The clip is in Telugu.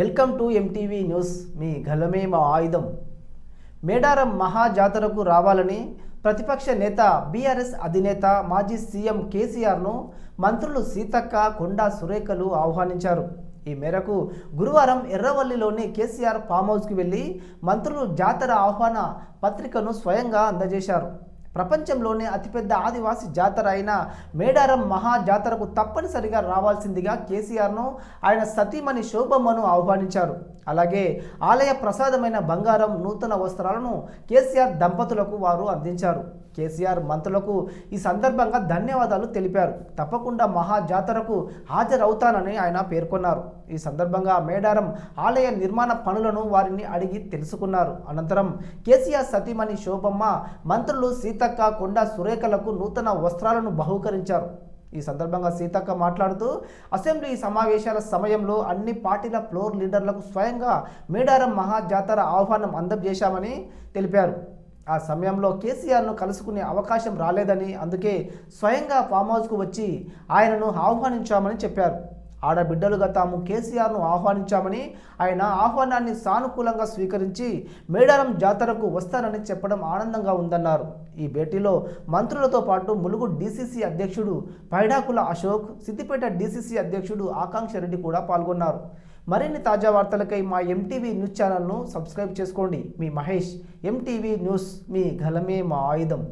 వెల్కమ్ టు ఎంటీవీ న్యూస్ మీ గలమే మా ఆయుధం. మేడారం మహా జాతరకు రావాలని ప్రతిపక్ష నేత బీఆర్ఎస్ అధినేత మాజీ సీఎం కేసీఆర్ను మంత్రులు సీతక్క కొండా సురేఖలు ఆహ్వానించారు. ఈ మేరకు గురువారం ఎర్రవల్లిలోని కేసీఆర్ ఫామ్ హౌస్కి వెళ్ళి మంత్రులు జాతర ఆహ్వాన పత్రికను స్వయంగా అందజేశారు. ప్రపంచంలోనే అతిపెద్ద ఆదివాసి జాతర అయిన మేడారం మహా జాతరకు తప్పనిసరిగా రావాల్సిందిగా కేసీఆర్ను ఆయన సతీమణి శోభమ్మను ఆహ్వానించారు. అలాగే ఆలయ ప్రసాదమైన బంగారం నూతన వస్త్రాలను కేసీఆర్ దంపతులకు వారు అందించారు. కేసీఆర్ మంత్రులకు ఈ సందర్భంగా ధన్యవాదాలు తెలిపారు. తప్పకుండా మహా జాతరకు హాజరవుతానని ఆయన పేర్కొన్నారు. ఈ సందర్భంగా మేడారం ఆలయ నిర్మాణ పనులను వారిని అడిగి తెలుసుకున్నారు. అనంతరం కేసీఆర్ సతీమణి శోభమ్మ మంత్రులు సీతక్క కొండ సురేఖలకు నూతన వస్త్రాలను బహుకరించారు. ఈ సందర్భంగా సీతక్క మాట్లాడుతూ అసెంబ్లీ సమావేశాల సమయంలో అన్ని పార్టీల ఫ్లోర్ లీడర్లకు స్వయంగా మేడారం మహా జాతర ఆహ్వానం అందజేశామని తెలిపారు. ఆ సమయంలో కేసీఆర్ను కలుసుకునే అవకాశం రాలేదని అందుకే స్వయంగా ఫామ్ హౌస్కు వచ్చి ఆయనను ఆహ్వానించామని చెప్పారు. ఆడబిడ్డలుగా తాము కేసీఆర్ను ఆహ్వానించామని ఆయన ఆహ్వానాన్ని సానుకూలంగా స్వీకరించి మేడారం జాతరకు వస్తానని చెప్పడం ఆనందంగా ఉందన్నారు. ఈ భేటీలో మంత్రులతో పాటు ములుగు డీసీసీ అధ్యక్షుడు పైడాకుల అశోక్ సిద్దిపేట డీసీసీ అధ్యక్షుడు ఆకాంక్ష రెడ్డి కూడా పాల్గొన్నారు. మరిన్ని తాజా వార్తలకై మా ఎంటీవీ న్యూస్ ఛానల్ను సబ్స్క్రైబ్ చేసుకోండి. మీ మహేష్ ఎంటీవీ న్యూస్ మీ గలమే మా ఆయుధం.